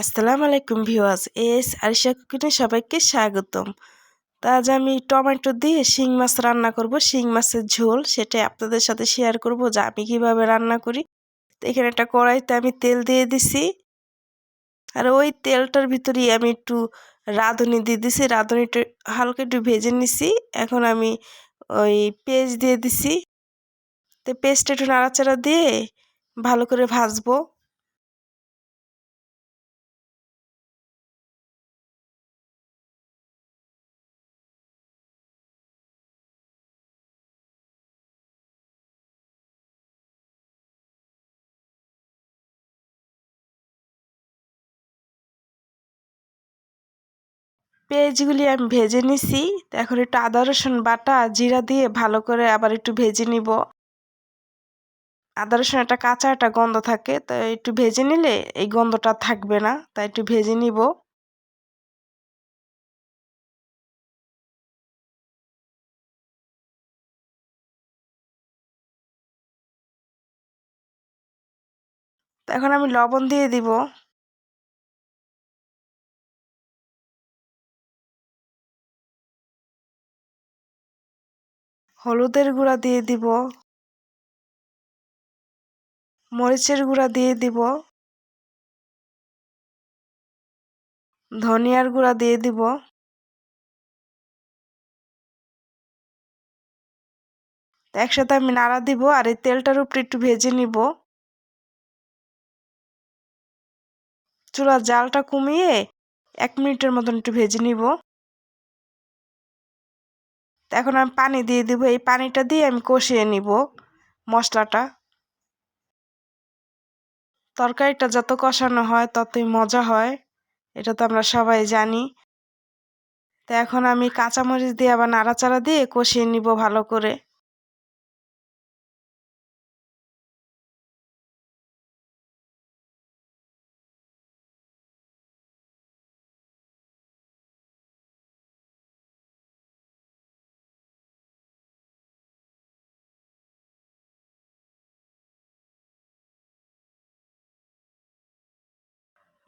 আসসালামু আলাইকুম viewers, S Arisha কুকিনে সবাইকে স্বাগতম। তা আজ আমি টমেটো দিয়ে শিং মাছ রান্না করব। শিং মাছের ঝোল সেটা আপনাদের সাথে শেয়ার করব যে আমি কীভাবে রান্না করি। তো এখানে একটা কড়াইতে আমি তেল দিয়ে দিছি। আর ওই তেলটার ভিতরেই আমি একটু রাঁধুনি দিয়ে দিছি। রাঁধুনিটা হালকা একটু ভেজে নিছি। এখন আমি ওই পেঁয়াজ দিয়ে দিছি। তো পেস্টটা একটু নাড়াচাড়া দিয়ে ভালো করে ভাজবো। পেঁয়াজগুলি আমি ভেজে নিছি। এখন একটু আদা, রসুন বাটা, জিরা দিয়ে ভালো করে আবার একটু ভেজে নিব। আদা রসুন একটা কাঁচা একটা গন্ধ থাকে, তো একটু ভেজে নিলে এই গন্ধটা থাকবে না, তাই একটু ভেজে নিব। এখন আমি লবণ দিয়ে দিব। হলুদের গুঁড়া দিয়ে দিব। মরিচের গুঁড়া দিয়ে দিব। ধনিয়ার গুঁড়া দিয়ে দিব। একসাথে আমি নাড়া দিব আর এই তেলটার উপরে একটু ভেজে নিব। চুলার জালটা কমিয়ে এক মিনিটের মতন একটু ভেজে নিব। এখন আমি পানি দিয়ে দিব, এই পানিটা দিয়ে আমি কষিয়ে নিব মশলাটা। তরকারিটা যত কষানো হয় ততই মজা হয়, এটা তো আমরা সবাই জানি। তো এখন আমি কাঁচামরিচ দিয়ে আবার নাড়াচাড়া দিয়ে কষিয়ে নিব ভালো করে।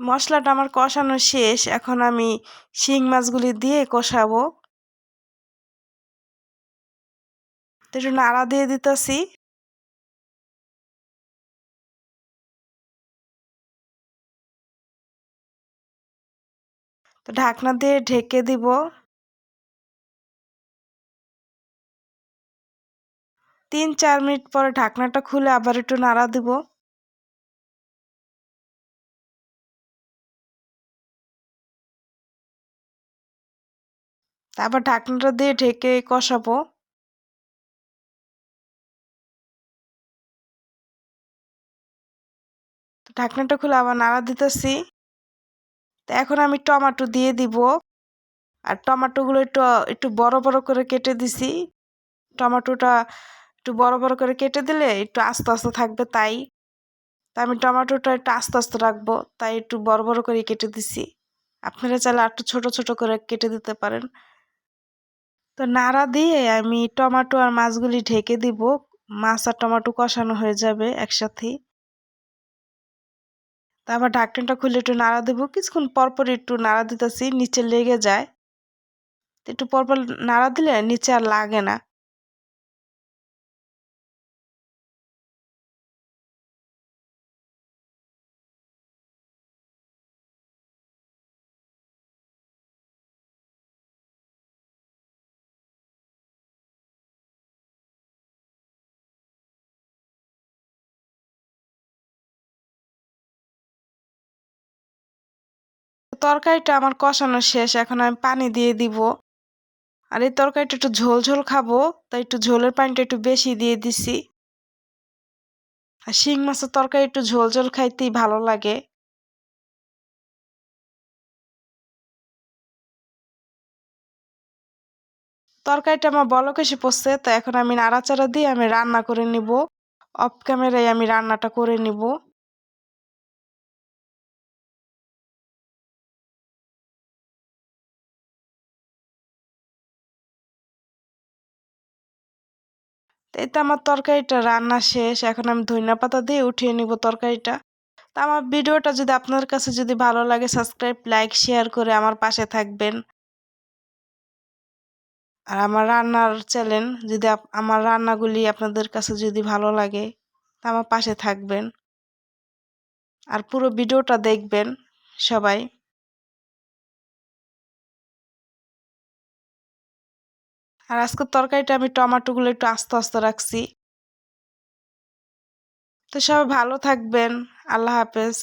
মশলাটা আমার কষানো শেষ, এখন আমি শিং মাছগুলি দিয়ে কষাবো। একটু নাড়া দিয়ে দিতেছি। তো ঢাকনা দিয়ে ঢেকে দিব। তিন চার মিনিট পরে ঢাকনাটা খুলে আবার একটু নাড়া দিব। তারপর ঢাকনাটা দিয়ে ঢেকে কষাবো। ঢাকনাটা খুলে আবার নাড়া দিতেছি। তো এখন আমি টমাটো দিয়ে দিব। আর টমাটোগুলো একটু একটু বড় বড় করে কেটে দিছি। টমাটোটা একটু বড় বড় করে কেটে দিলে একটু আস্তে আস্তে থাকবে তাই। তা আমি টমাটোটা একটু আস্তে আস্তে রাখব, তাই একটু বড় বড় করে কেটে দিছি। আপনারা চাইলে একটু ছোট ছোট করে কেটে দিতে পারেন। তো নাড়া দিয়ে আমি টমাটো আর মাছগুলি ঢেকে দিব। মাছ আর টমাটো কষানো হয়ে যাবে একসাথেই তারপর ঢাকনাটা খুলে একটু নাড়া দেবো। কিছুক্ষণ পরপর একটু নাড়া দিতেছি, নিচে লেগে যায়। একটু পরপর নাড়া দিলে নিচে আর লাগে না। তরকারিটা আমার কষানো শেষ, এখন আমি পানি দিয়ে দিব। আর এই তরকারিটা একটু ঝোল ঝোল খাব, তাই একটু ঝোলের পানিটা একটু বেশি দিয়ে দিছি। আর শিং মাছের তরকারি একটু ঝোল ঝোল খাইতেই ভালো লাগে। তরকারিটা আমার বলক এসে পড়ছে তো এখন আমি নাড়াচাড়া দিয়ে আমি রান্না করে নিব। অফ ক্যামেরায় আমি রান্নাটা করে নিব। এই তো আমার তরকারিটা, রান্না শেষ। এখন আমি ধনিয়া পাতা দিয়ে উঠিয়ে নিব তরকারিটা। তো আমার ভিডিওটা যদি আপনার কাছে যদি ভালো লাগে, সাবস্ক্রাইব, লাইক, শেয়ার করে আমার পাশে থাকবেন। আর আমার রান্নার চ্যানেল যদি আমার রান্নাগুলি আপনাদের কাছে যদি ভালো লাগে, তা আমার পাশে থাকবেন। আর পুরো ভিডিওটা দেখবেন সবাই। আর আজকের তরকারিটা আমি টমাটোগুলো একটু আস্তে আস্তে রাখছি। তো সবাই ভালো থাকবেন। আল্লাহ হাফেজ।